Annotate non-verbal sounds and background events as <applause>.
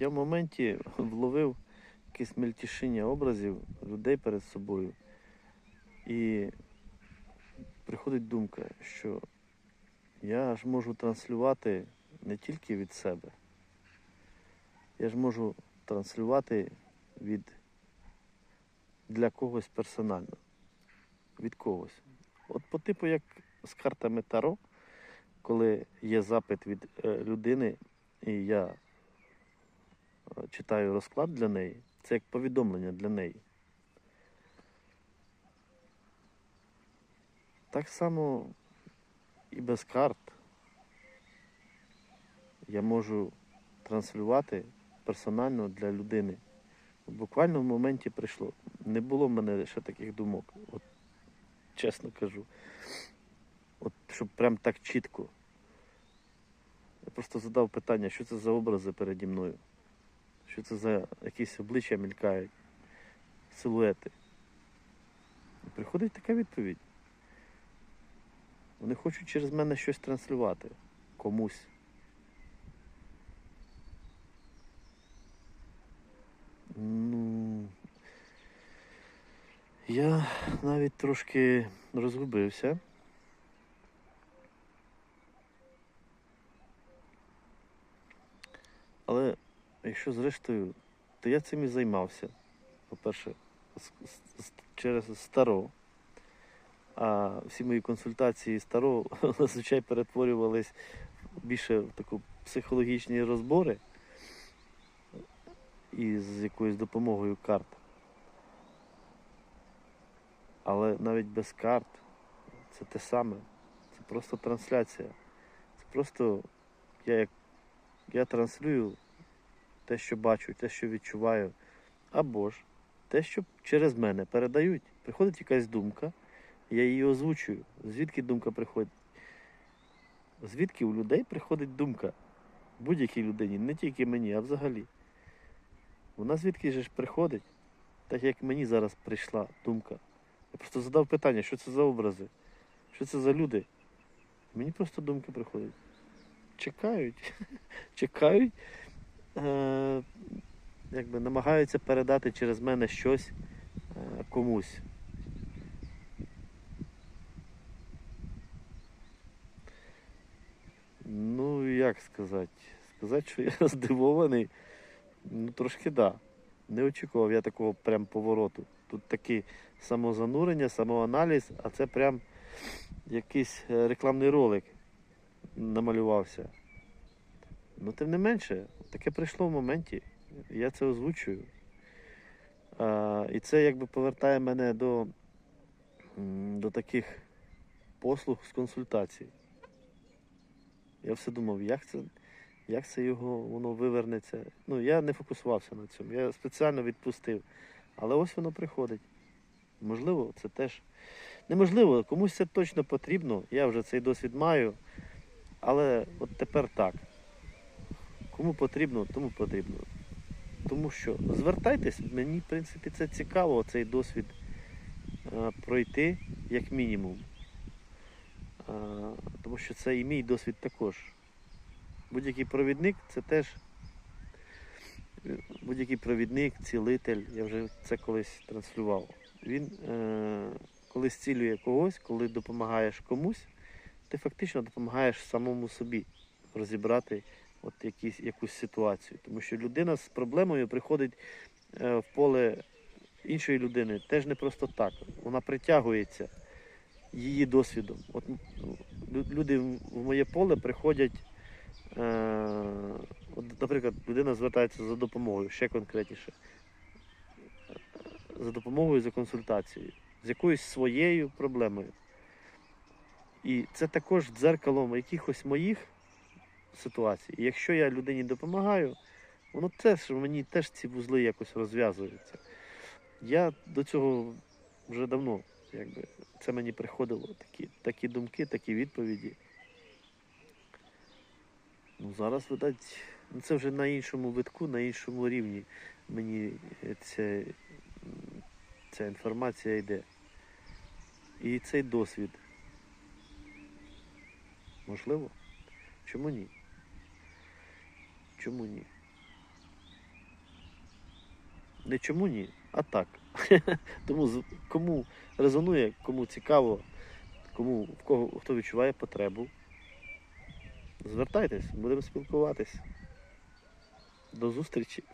Я в моменті <laughs> вловив якесь мельтішиння образів людей перед собою. І приходить думка, що я ж можу транслювати не тільки від себе, я ж можу транслювати від для когось персонально. Від когось. От по типу, як з картами Таро, коли є запит від е, людини, і я читаю розклад для неї, це як повідомлення для неї. Так само і без карт я можу транслювати персонально для людини. Буквально в моменті прийшло. Не було в мене ще таких думок. От, чесно кажу. От, щоб прям так чітко. Я просто задав питання, що це за образи переді мною? Що це за якісь обличчя мількають, силуети. І приходить така відповідь. Вони хочуть через мене щось транслювати комусь. Ну, я навіть трошки розгубився. Але якщо зрештою, то я цим і займався. По-перше, через старо. А всі мої консультації старо <laughs> зазвичай перетворювались більше в таку психологічні розбори і з якоюсь допомогою карт. Але навіть без карт це те саме. Це просто трансляція. Це просто я як я транслюю те, що бачу, те, що відчуваю, або ж те, що через мене передають. Приходить якась думка, я її озвучую. Звідки думка приходить? Звідки у людей приходить думка? Будь-якій людині, не тільки мені, а взагалі. Вона звідки ж приходить, так як мені зараз прийшла думка. Я просто задав питання, що це за образи, що це за люди. Мені просто думки приходять. Чекають, <laughs> чекають, е- якби намагаються передати через мене щось е- комусь. Ну, як сказати? Сказати, що я <laughs> здивований, ну трошки да. Не очікував я такого прям повороту. Тут таке самозанурення, самоаналіз, а це прям якийсь е, рекламний ролик намалювався. Ну, тим не менше, таке прийшло в моменті. Я це озвучую. А, і це якби повертає мене до, до таких послуг з консультацій. Я все думав, як це, як це його воно вивернеться. Ну, я не фокусувався на цьому. Я спеціально відпустив. Але ось воно приходить. Можливо, це теж. Неможливо, комусь це точно потрібно. Я вже цей досвід маю. Але от тепер так. Кому потрібно, тому потрібно. Тому що звертайтесь, мені, в принципі, це цікаво, цей досвід е, пройти як мінімум. Е, тому що це і мій досвід також. Будь-який провідник це теж е, будь-який провідник, цілитель, я вже це колись транслював. Він е, коли зцілює когось, коли допомагаєш комусь, ти фактично допомагаєш самому собі розібрати от якісь, якусь ситуацію. Тому що людина з проблемою приходить е, в поле іншої людини теж не просто так. Вона притягується її досвідом. От люди в моє поле приходять. Е, от, наприклад, людина звертається за допомогою, ще конкретніше. За допомогою, за консультацією, з якоюсь своєю проблемою. І це також дзеркалом якихось моїх ситуацій. І якщо я людині допомагаю, воно теж мені теж ці вузли якось розв'язуються. Я до цього вже давно, якби, це мені приходило, такі, такі думки, такі відповіді. Ну, зараз, видать, ну, це вже на іншому витку, на іншому рівні мені е, ця, ця інформація йде. І цей досвід. Можливо? Чому ні? Чому ні? Не чому ні, а так. <laughs> Тому кому резонує, кому цікаво, кому, в кого, хто відчуває потребу, звертайтесь, будемо спілкуватись. До зустрічі!